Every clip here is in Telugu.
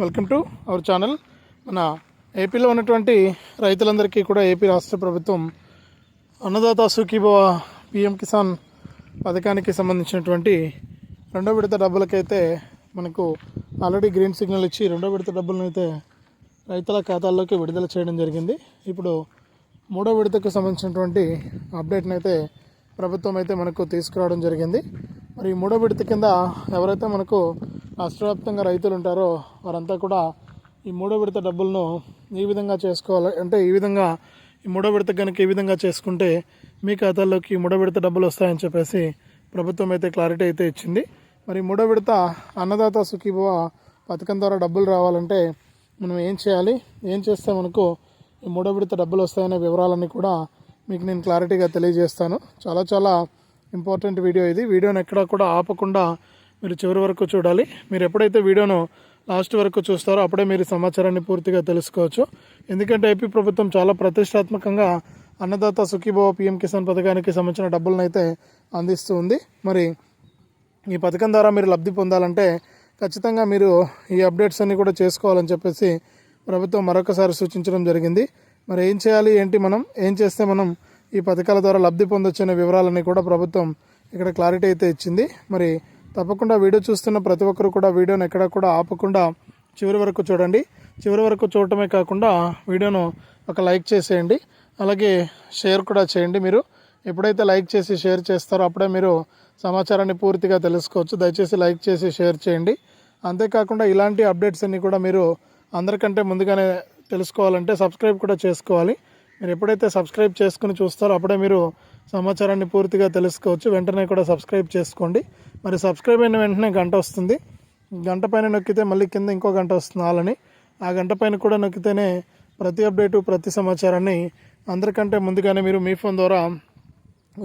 Welcome to our channel. మన ఏపీలో ఉన్నటువంటి రైతులందరికీ కూడా ఏపీ రాష్ట్ర ప్రభుత్వం అన్నదాత సుఖీభవ పిఎం కిసాన్ పథకానికి సంబంధించినటువంటి రెండో విడత డబ్బులకైతే మనకు ఆల్రెడీ గ్రీన్ సిగ్నల్ ఇచ్చి రెండో విడత డబ్బులను అయితే రైతుల ఖాతాల్లోకి విడుదల చేయడం జరిగింది. ఇప్పుడు మూడో విడతకు సంబంధించినటువంటి అప్డేట్ని అయితే ప్రభుత్వం అయితే మనకు తీసుకురావడం జరిగింది. మరి మూడో విడత కింద ఎవరైతే మనకు రాష్ట్రవ్యాప్తంగా రైతులు ఉంటారో వారంతా కూడా ఈ మూడో విడత డబ్బులను ఈ విధంగా చేసుకోవాలి. అంటే ఈ విధంగా ఈ మూడో విడత కనుక ఈ విధంగా చేసుకుంటే మీ ఖాతాల్లోకి మూడో విడత డబ్బులు వస్తాయని చెప్పేసి ప్రభుత్వం అయితే క్లారిటీ అయితే ఇచ్చింది. మరి మూడో విడత అన్నదాత సుఖీభవ పథకం ద్వారా డబ్బులు రావాలంటే మనం ఏం చేయాలి? ఏం చేస్తే మనకు ఈ మూడో విడత డబ్బులు వస్తాయనే వివరాలన్నీ కూడా మీకు నేను క్లారిటీగా తెలియజేస్తాను. చాలా చాలా ఇంపార్టెంట్ వీడియో ఇది. వీడియోని ఎక్కడా కూడా ఆపకుండా మీరు చివరి వరకు చూడాలి. మీరు ఎప్పుడైతే వీడియోను లాస్ట్ వరకు చూస్తారో అప్పుడే మీరు సమాచారాన్ని పూర్తిగా తెలుసుకోవచ్చు. ఎందుకంటే ఏపీ ప్రభుత్వం చాలా ప్రతిష్టాత్మకంగా అన్నదాత సుఖీభవ పిఎం కిసాన్ పథకానికి సంబంధించిన డబ్బులను అయితే అందిస్తూ ఉంది. మరి ఈ పథకం ద్వారా మీరు లబ్ధి పొందాలంటే ఖచ్చితంగా మీరు ఈ అప్డేట్స్ అన్నీ కూడా చేసుకోవాలని చెప్పేసి ప్రభుత్వం మరొకసారి సూచించడం జరిగింది. మరి ఏం చేయాలి? ఏంటి మనం? ఏం చేస్తే మనం ఈ పథకాల ద్వారా లబ్ధి పొందొచ్చనే వివరాలన్నీ కూడా ప్రభుత్వం ఇక్కడ క్లారిటీ అయితే ఇచ్చింది. మరి తప్పకుండా వీడియో చూస్తున్న ప్రతి ఒక్కరు కూడా వీడియోని ఎక్కడ కూడా ఆపకుండా చివరి వరకు చూడండి. చివరి వరకు చూడటమే కాకుండా వీడియోను ఒక లైక్ చేసేయండి. అలాగే షేర్ కూడా చేయండి మీరు. ఎప్పుడైతే లైక్ చేసి షేర్ చేస్తారో అప్పుడే మీరు సమాచారాన్ని పూర్తిగా తెలుసుకోవచ్చు. దయచేసి లైక్ చేసి షేర్ చేయండి. అంతేకాకుండా ఇలాంటి అప్డేట్స్ అన్నీ కూడా మీరు అందరికంటే ముందుగానే తెలుసుకోవాలంటే సబ్స్క్రైబ్ కూడా చేసుకోవాలి. మీరు ఎప్పుడైతే సబ్స్క్రైబ్ చేసుకుని చూస్తారో అప్పుడే మీరు సమాచారాన్ని పూర్తిగా తెలుసుకోవచ్చు. వెంటనే కూడా సబ్స్క్రైబ్ చేసుకోండి. మరి సబ్స్క్రైబ్ అయిన వెంటనే గంట వస్తుంది. గంట పైన నొక్కితే మళ్ళీ కింద ఇంకో గంట వస్తుంది ఆలని ఆ గంట పైన కూడా నొక్కితేనే ప్రతి అప్డేటు ప్రతి సమాచారాన్ని అందరికంటే ముందుగానే మీరు మీ ఫోన్ ద్వారా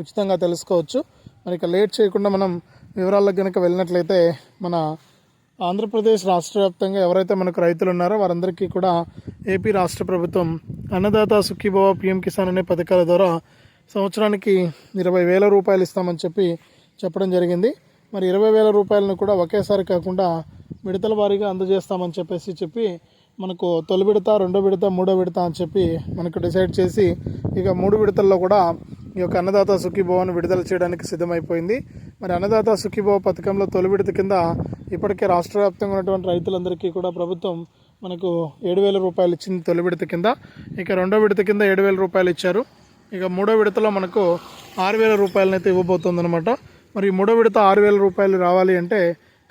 ఉచితంగా తెలుసుకోవచ్చు. మరి ఇక లేట్ చేయకుండా మనం వివరాలకు కనుక వెళ్ళినట్లయితే మన ఆంధ్రప్రదేశ్ రాష్ట్ర వ్యాప్తంగా ఎవరైతే మనకు రైతులు ఉన్నారో వారందరికీ కూడా ఏపీ రాష్ట్ర ప్రభుత్వం అన్నదాత సుఖీభవ పిఎం కిసాన్ అనే పథకాల ద్వారా సంవత్సరానికి ఇరవై వేల రూపాయలు ఇస్తామని చెప్పి చెప్పడం జరిగింది. మరి ఇరవై వేల రూపాయలను కూడా ఒకేసారి కాకుండా విడతల వారీగా అందజేస్తామని చెప్పేసి చెప్పి మనకు తొలి విడత రెండో విడత మూడో విడత అని చెప్పి మనకు డిసైడ్ చేసి ఇక మూడు విడతల్లో కూడా ఈ యొక్క అన్నదాత సుఖీభవన్ విడుదల చేయడానికి సిద్ధమైపోయింది. మరి అన్నదాత సుఖీభవ పథకంలో తొలి విడత కింద ఇప్పటికే రాష్ట్ర వ్యాప్తంగా ఉన్నటువంటి రైతులందరికీ కూడా ప్రభుత్వం మనకు ఏడు వేల రూపాయలు ఇచ్చింది తొలి విడత కింద. ఇక రెండో విడత కింద ఏడు వేల రూపాయలు ఇచ్చారు. ఇక మూడో విడతలో మనకు ఆరు వేల రూపాయలను అయితే ఇవ్వబోతుందన్నమాట. మరి మూడో విడత ఆరు వేల రూపాయలు రావాలి అంటే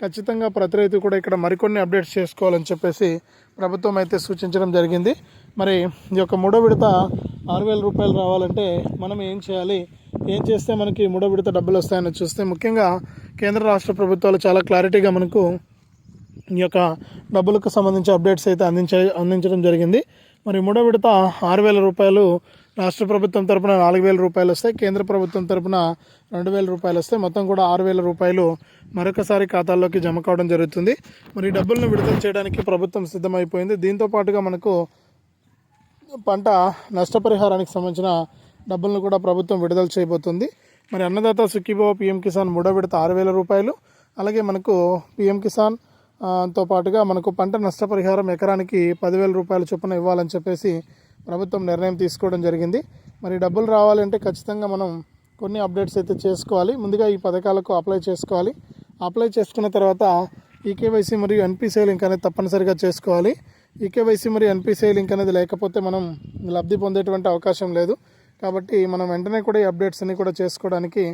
ఖచ్చితంగా ప్రతి రైతు కూడా ఇక్కడ మరికొన్ని అప్డేట్స్ చేసుకోవాలని చెప్పేసి ప్రభుత్వం అయితే సూచించడం జరిగింది. మరి ఈ యొక్క మూడో విడత ఆరు వేల రూపాయలు రావాలంటే మనం ఏం చేయాలి? ఏం చేస్తే మనకి మూడో విడత డబ్బులు వస్తాయని చూస్తే ముఖ్యంగా కేంద్ర రాష్ట్ర ప్రభుత్వాలు చాలా క్లారిటీగా మనకు ఈ యొక్క డబ్బులకు సంబంధించి అప్డేట్స్ అయితే అందించ అందించడం జరిగింది. మరి మూడో విడత ఆరు వేల రూపాయలు రాష్ట్ర ప్రభుత్వం తరపున నాలుగు వేల రూపాయలు వస్తాయి కేంద్ర ప్రభుత్వం తరపున రెండు వేల రూపాయలు వస్తాయి. మొత్తం కూడా ఆరు వేల రూపాయలు మరొకసారి ఖాతాల్లోకి జమ కావడం జరుగుతుంది. మరి ఈ డబ్బులను విడుదల చేయడానికి ప్రభుత్వం సిద్ధమైపోయింది. దీంతో పాటుగా మనకు పంట నష్టపరిహారానికి సంబంధించిన డబ్బులను కూడా ప్రభుత్వం విడుదల చేయబోతుంది. మరి అన్నదాత సుఖీభవ పిఎం కిసాన్ మూడో విడత ఆరు వేల రూపాయలు. అలాగే మనకు పిఎం కిసాన్తో పాటుగా మనకు పంట నష్టపరిహారం ఎకరానికి పదివేల రూపాయల చొప్పున ఇవ్వాలని చెప్పేసి ప్రభుత్వం నిర్ణయం తీసుకోవడం జరిగింది. మరి డబ్బులు రావాలంటే ఖచ్చితంగా మనం కొన్ని అప్డేట్స్ అయితే చేసుకోవాలి. ముందుగా ఈ పథకాలకు అప్లై చేసుకోవాలి. అప్లై చేసుకున్న తర్వాత ఈకేవైసీ మరియు ఎన్పిసిఐ లింక్ అనేది తప్పనిసరిగా చేసుకోవాలి. ఈకేవైసీ మరియు ఎన్పిసిఐ లింక్ అనేది లేకపోతే మనం లబ్ధి పొందేటువంటి అవకాశం లేదు. కాబట్టి మనం వెంటనే కూడా ఈ అప్డేట్స్ అన్ని కూడా చేసుకోవడానికి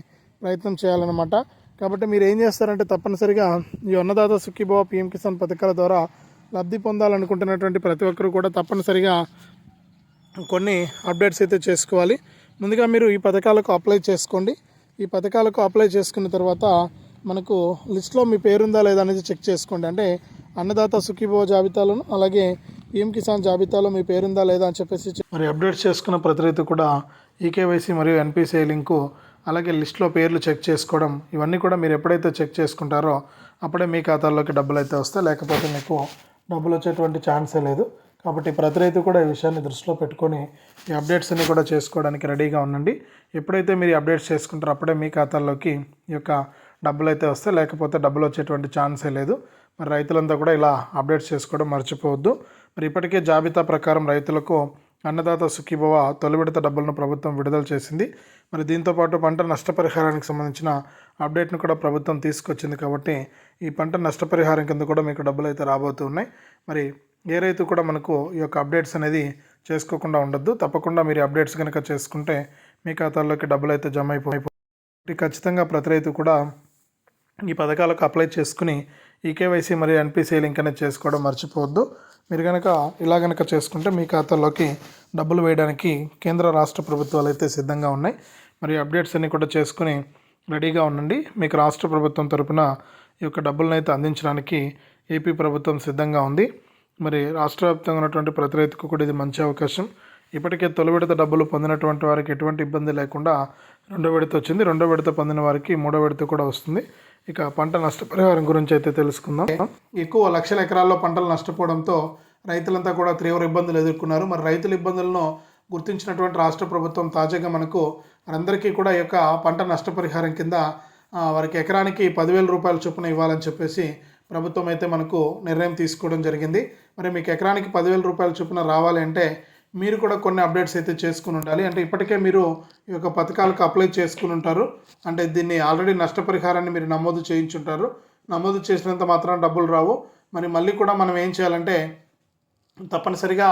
ప్రయత్నం చేయాలన్నమాట. కాబట్టి మీరు ఏం చేస్తారంటే తప్పనిసరిగా ఈ అన్నదాత సుఖీభవ పిఎం కిసాన్ పథకాల ద్వారా లబ్ధి పొందాలనుకుంటున్నటువంటి ప్రతి ఒక్కరు కూడా తప్పనిసరిగా కొన్ని అప్డేట్స్ అయితే చేసుకోవాలి. ముందుగా మీరు ఈ పథకాలకు అప్లై చేసుకోండి. ఈ పథకాలకు అప్లై చేసుకున్న తర్వాత మనకు లిస్ట్లో మీ పేరుందా లేదా అనేది చెక్ చేసుకోండి. అంటే అన్నదాత సుఖీభవ జాబితాలను అలాగే పిఎం కిసాన్ జాబితాలో మీ పేరుందా లేదా అని చెప్పేసి మరి అప్డేట్ చేసుకున్న ప్రతి రైతు కూడా ఈకేవైసీ మరియు ఎన్పిసిఐ లింకు అలాగే లిస్ట్లో పేర్లు చెక్ చేసుకోవడం ఇవన్నీ కూడా మీరు ఎప్పుడైతే చెక్ చేసుకుంటారో అప్పుడే మీ ఖాతాల్లోకి డబ్బులు అయితే వస్తాయి. లేకపోతే మీకు డబ్బులు వచ్చేటువంటి ఛాన్సే లేదు. కాబట్టి ప్రతి రైతు కూడా ఈ విషయాన్ని దృష్టిలో పెట్టుకొని ఈ అప్డేట్స్ అన్ని కూడా చేసుకోవడానికి రెడీగా ఉండండి. ఎప్పుడైతే మీరు అప్డేట్స్ చేసుకుంటారో అప్పుడే మీ ఖాతాల్లోకి ఈ యొక్క డబ్బులు అయితే వస్తాయి. లేకపోతే డబ్బులు వచ్చేటువంటి ఛాన్సే లేదు. మరి రైతులంతా కూడా ఇలా అప్డేట్స్ చేసుకోవడం మర్చిపోవద్దు. మరి ఇప్పటికే జాబితా ప్రకారం రైతులకు అన్నదాత సుఖీభవ తొలి విడత డబ్బులను ప్రభుత్వం విడుదల చేసింది. మరి దీంతోపాటు పంట నష్టపరిహారానికి సంబంధించిన అప్డేట్ను కూడా ప్రభుత్వం తీసుకొచ్చింది కాబట్టి ఈ పంట నష్టపరిహారం కింద కూడా మీకు డబ్బులు అయితే రాబోతున్నాయి మరి ఏ రైతు కూడా మనకు ఈ యొక్క అప్డేట్స్ అనేది చేసుకోకుండా ఉండొద్దు. తప్పకుండా మీరు అప్డేట్స్ కనుక చేసుకుంటే మీ ఖాతాల్లోకి డబ్బులు అయితే జమ అయిపోయి ఖచ్చితంగా ప్రతి రైతు కూడా ఈ పథకాలకు అప్లై చేసుకుని ఈ కేవైసీ మరియు ఎన్పిసి లింక్ అనేది చేసుకోవడం మర్చిపోవద్దు. మీరు కనుక ఇలా కనుక చేసుకుంటే మీ ఖాతాలోకి డబ్బులు వేయడానికి కేంద్ర రాష్ట్ర ప్రభుత్వాలు అయితే సిద్ధంగా ఉన్నాయి. మరి అప్డేట్స్ అన్నీ కూడా చేసుకుని రెడీగా ఉండండి. మీకు రాష్ట్ర ప్రభుత్వం తరపున ఈ యొక్క డబ్బులను అయితే అందించడానికి ఏపీ ప్రభుత్వం సిద్ధంగా ఉంది. మరి రాష్ట్ర వ్యాప్తంగా ఉన్నటువంటి ప్రతి రైతుకు కూడా ఇది మంచి అవకాశం. ఇప్పటికే తొలి విడత డబ్బులు పొందినటువంటి వారికి ఎటువంటి ఇబ్బంది లేకుండా రెండో విడత వచ్చింది. రెండో విడత పొందిన వారికి మూడో విడత కూడా వస్తుంది. ఇక పంట నష్టపరిహారం గురించి అయితే తెలుసుకుందాం. ఎక్కువ లక్షల ఎకరాల్లో పంటలు నష్టపోవడంతో రైతులంతా కూడా తీవ్ర ఇబ్బందులు ఎదుర్కొన్నారు. మరి రైతుల ఇబ్బందులను గుర్తించినటువంటి రాష్ట్ర ప్రభుత్వం తాజాగా మనకు అందరికీ కూడా ఈ యొక్క పంట నష్టపరిహారం కింద వారికి ఎకరానికి పదివేల రూపాయల చొప్పున ఇవ్వాలని చెప్పేసి ప్రభుత్వం అయితే మనకు నిర్ణయం తీసుకోవడం జరిగింది. మరి మీకు ఎకరానికి పదివేల రూపాయల చొప్పున రావాలి అంటే మీరు కూడా కొన్ని అప్డేట్స్ అయితే చేసుకుని ఉండాలి. అంటే ఇప్పటికే మీరు ఈ యొక్క పథకాలకు అప్లై చేసుకుని ఉంటారు. అంటే దీన్ని ఆల్రెడీ నష్టపరిహారాన్ని మీరు నమోదు చేయించుంటారు. నమోదు చేసినంత మాత్రం డబ్బులు రావు. మరి మళ్ళీ కూడా మనం ఏం చేయాలంటే తప్పనిసరిగా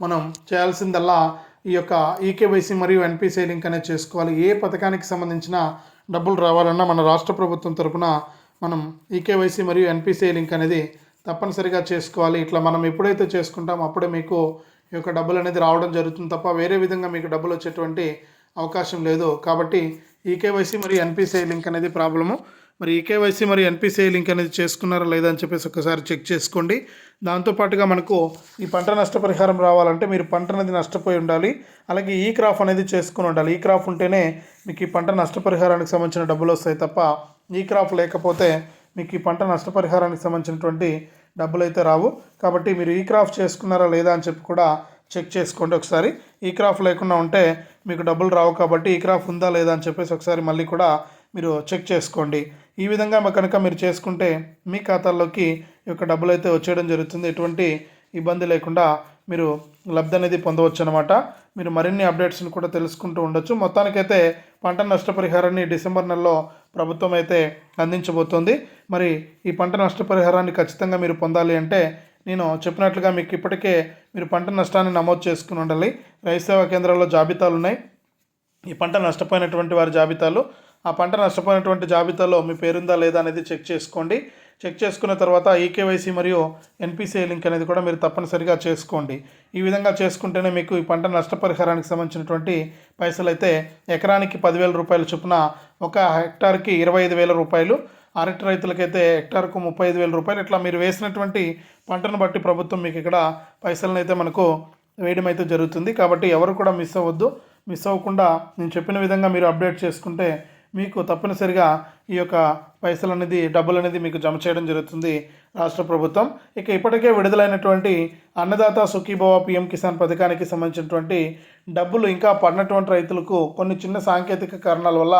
మనం చేయాల్సిందల్లా ఈ యొక్క ఈకేవైసీ మరియు ఎన్పిసి లింక్ అనేది చేసుకోవాలి. ఏ పథకానికి సంబంధించిన డబ్బులు రావాలన్నా మన రాష్ట్ర ప్రభుత్వం తరపున మనం ఈకేవైసీ మరియు ఎన్పిసిఐ లింక్ అనేది తప్పనిసరిగా చేసుకోవాలి. ఇట్లా మనం ఎప్పుడైతే చేసుకుంటామో అప్పుడే మీకు ఈ యొక్క డబ్బులు అనేది రావడం జరుగుతుంది తప్ప వేరే విధంగా మీకు డబ్బులు వచ్చేటువంటి అవకాశం లేదు. కాబట్టి ఈకేవైసీ మరియు ఎన్పిసిఐ లింక్ అనేది ప్రాబ్లము. మరి ఈకేవైసీ మరియు ఎన్పిసిఐ లింక్ అనేది చేసుకున్నారా లేదా అని చెప్పేసి ఒకసారి చెక్ చేసుకోండి. దాంతోపాటుగా మనకు ఈ పంట నష్టపరిహారం రావాలంటే మీరు పంట అనేది నష్టపోయి ఉండాలి. అలాగే ఈ క్రాప్ అనేది చేసుకుని ఉండాలి. ఈ క్రాప్ ఉంటేనే మీకు ఈ పంట నష్టపరిహారానికి సంబంధించిన డబ్బులు వస్తాయి తప్ప ఈ క్రాప్ లేకపోతే మీకు ఈ పంట నష్టపరిహారానికి సంబంధించినటువంటి డబ్బులు అయితే రావు. కాబట్టి మీరు ఈ క్రాఫ్ చేసుకున్నారా లేదా అని చెప్పి కూడా చెక్ చేసుకోండి ఒకసారి. ఈ క్రాఫ్ లేకుండా ఉంటే మీకు డబ్బులు రావు కాబట్టి ఈ క్రాఫ్ ఉందా లేదా అని చెప్పేసి ఒకసారి మళ్ళీ కూడా మీరు చెక్ చేసుకోండి. ఈ విధంగా కనుక మీరు చేసుకుంటే మీ ఖాతాల్లోకి ఈ యొక్క డబ్బులు అయితే వచ్చేయడం జరుగుతుంది. ఎటువంటి ఇబ్బంది లేకుండా మీరు లబ్ధి అనేది పొందవచ్చు అనమాట మీరు మరిన్ని అప్డేట్స్ని కూడా తెలుసుకుంటూ ఉండొచ్చు. మొత్తానికైతే పంట నష్టపరిహారాన్ని డిసెంబర్ నెలలో ప్రభుత్వం అయితే అందించబోతోంది. మరి ఈ పంట నష్టపరిహారాన్ని ఖచ్చితంగా మీరు పొందాలి అంటే నేను చెప్పినట్లుగా మీకు ఇప్పటికే మీరు పంట నష్టాన్ని నమోదు చేసుకుని ఉండాలి. రైతు సేవా కేంద్రాల్లో జాబితాలు ఉన్నాయి. ఈ పంట నష్టపోయినటువంటి వారి జాబితాలు. ఆ పంట నష్టపోయినటువంటి జాబితాలో మీ పేరుందా లేదా అనేది చెక్ చేసుకోండి. చెక్ చేసుకున్న తర్వాత ఈకేవైసీ మరియు ఎన్పిసిఐ లింక్ అనేది కూడా మీరు తప్పనిసరిగా చేసుకోండి. ఈ విధంగా చేసుకుంటేనే మీకు ఈ పంట నష్టపరిహారానికి సంబంధించినటువంటి పైసలు అయితే ఎకరానికి పదివేల రూపాయల చొప్పున ఒక హెక్టార్కి ఇరవై ఐదు వేల రూపాయలు అరటి రైతులకైతే హెక్టార్కు ముప్పై ఐదు వేల రూపాయలు. ఇట్లా మీరు వేసినటువంటి పంటను బట్టి ప్రభుత్వం మీకు ఇక్కడ పైసలను అయితే మనకు వేయడం అయితే జరుగుతుంది. కాబట్టి ఎవరు కూడా మిస్ అవ్వద్దు. మిస్ అవ్వకుండా నేను చెప్పిన విధంగా మీరు అప్డేట్ చేసుకుంటే మీకు తప్పనిసరిగా ఈ యొక్క పైసలు అనేది డబ్బులు అనేది మీకు జమ చేయడం జరుగుతుంది రాష్ట్ర ప్రభుత్వం. ఇక ఇప్పటికే విడుదలైనటువంటి అన్నదాత సుఖీభవ పిఎం కిసాన్ పథకానికి సంబంధించినటువంటి డబ్బులు ఇంకా పడినటువంటి రైతులకు కొన్ని చిన్న సాంకేతిక కారణాల వల్ల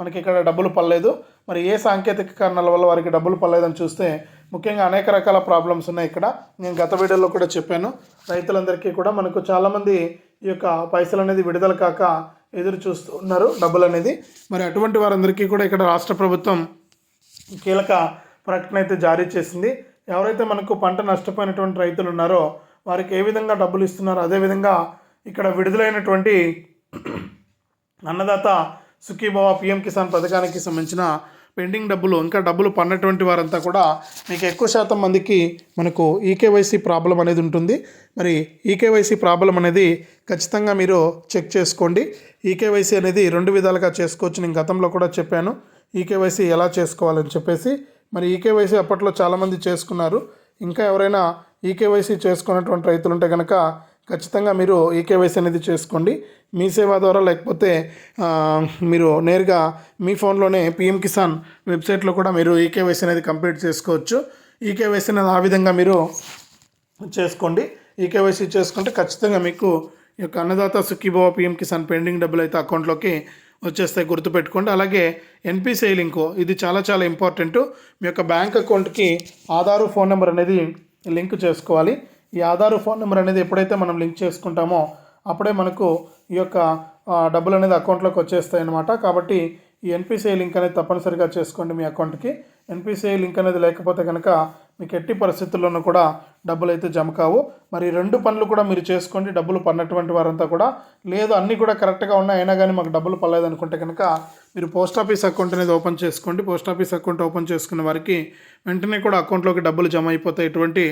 మనకి ఇక్కడ డబ్బులు పడలేదు. మరి ఏ సాంకేతిక కారణాల వల్ల వారికి డబ్బులు పడలేదని చూస్తే ముఖ్యంగా అనేక రకాల ప్రాబ్లమ్స్ ఉన్నాయి ఇక్కడ. నేను గత వీడియోలో కూడా చెప్పాను. రైతులందరికీ కూడా మనకు చాలామంది ఈ యొక్క పైసలు అనేది విడుదల కాక ఎదురు చూస్తూ ఉన్నారు డబ్బులు అనేది. మరి అటువంటి వారందరికీ కూడా ఇక్కడ రాష్ట్ర ప్రభుత్వం కీలక ప్రకటన అయితే జారీ చేసింది. ఎవరైతే మనకు పంట నష్టపోయినటువంటి రైతులు ఉన్నారో వారికి ఏ విధంగా డబ్బులు ఇస్తున్నారో అదేవిధంగా ఇక్కడ విడుదలైనటువంటి అన్నదాత సుఖీభవ పిఎం కిసాన్ పథకానికి సంబంధించిన పెండింగ్ డబ్బులు ఇంకా డబ్బులు పన్నటువంటి వారంతా కూడా మీకు ఎక్కువ శాతం మందికి మనకు ఈకేవైసీ ప్రాబ్లం అనేది ఉంటుంది. మరి ఈకేవైసీ ప్రాబ్లం అనేది ఖచ్చితంగా మీరు చెక్ చేసుకోండి. ఈకేవైసీ అనేది రెండు విధాలుగా చేసుకోవచ్చు. నేను గతంలో కూడా చెప్పాను. ఈకేవైసీ ఎలా చేసుకోవాలని చెప్పేసి. మరి ఈకేవైసీ అప్పట్లో చాలామంది చేసుకున్నారు. ఇంకా ఎవరైనా ఈకేవైసీ చేసుకున్నటువంటి రైతులు ఉంటే కనుక ఖచ్చితంగా మీరు ఈకేవైసీ అనేది చేసుకోండి. మీ సేవ ద్వారా లేకపోతే మీరు నేరుగా మీ ఫోన్లోనే పిఎం కిసాన్ వెబ్సైట్లో కూడా మీరు ఈకేవైసీ అనేది కంప్లీట్ చేసుకోవచ్చు. ఈకేవైసీ అనేది ఆ విధంగా మీరు చేసుకోండి. ఈకేవైసీ చేసుకుంటే ఖచ్చితంగా మీకు ఈ యొక్క అన్నదాత సుఖీభవ పిఎం కిసాన్ పెండింగ్ డబ్బులు అయితే అకౌంట్లోకి వచ్చేస్తాయి గుర్తుపెట్టుకోండి. అలాగే ఎన్పిసిఐ లింకు ఇది చాలా చాలా ఇంపార్టెంట్. మీ యొక్క బ్యాంక్ అకౌంట్కి ఆధారు ఫోన్ నెంబర్ అనేది లింక్ చేసుకోవాలి. ఈ ఆధారు ఫోన్ నెంబర్ అనేది ఎప్పుడైతే మనం లింక్ చేసుకుంటామో అప్పుడే మనకు ఈ యొక్క డబ్బులు అనేది అకౌంట్లోకి వచ్చేస్తాయి అన్నమాట కాబట్టి ఈ ఎన్పిసిఐ లింక్ అనేది తప్పనిసరిగా చేసుకోండి మీ అకౌంట్కి. ఎన్పిసిఐ లింక్ అనేది లేకపోతే కనుక మీకు ఎట్టి పరిస్థితుల్లోనూ కూడా డబ్బులు అయితే జమ కావు. మరి రెండు పనులు కూడా మీరు చేసుకోండి. డబ్బులు పడినటువంటి వారంతా కూడా లేదు అన్నీ కూడా కరెక్ట్గా ఉన్నాయి. అయినా కానీ మాకు డబ్బులు పడలేదు అనుకుంటే కనుక మీరు పోస్ట్ ఆఫీస్ అకౌంట్ అనేది ఓపెన్ చేసుకోండి. పోస్ట్ ఆఫీస్ అకౌంట్ ఓపెన్ చేసుకున్న వారికి వెంటనే కూడా అకౌంట్లోకి డబ్బులు జమ అయిపోతాయి. ఎటువంటి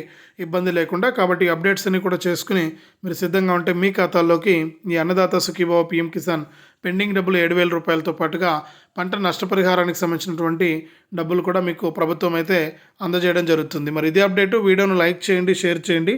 ఇబ్బంది లేకుండా కాబట్టి అప్డేట్స్ అన్ని కూడా చేసుకుని మీరు సిద్ధంగా ఉంటే మీ ఖాతాల్లోకి ఈ అన్నదాత సుఖీభావ పిఎం కిసాన్ పెండింగ్ డబ్బులు ఏడు వేల రూపాయలతో పాటుగా పంట నష్టపరిహారానికి సంబంధించినటువంటి డబ్బులు కూడా మీకు ప్రభుత్వం అయితే అందజేయడం జరుగుతుంది. మరి ఇదే అప్డేట్. వీడియోను లైక్ చేయండి షేర్ చేయండి.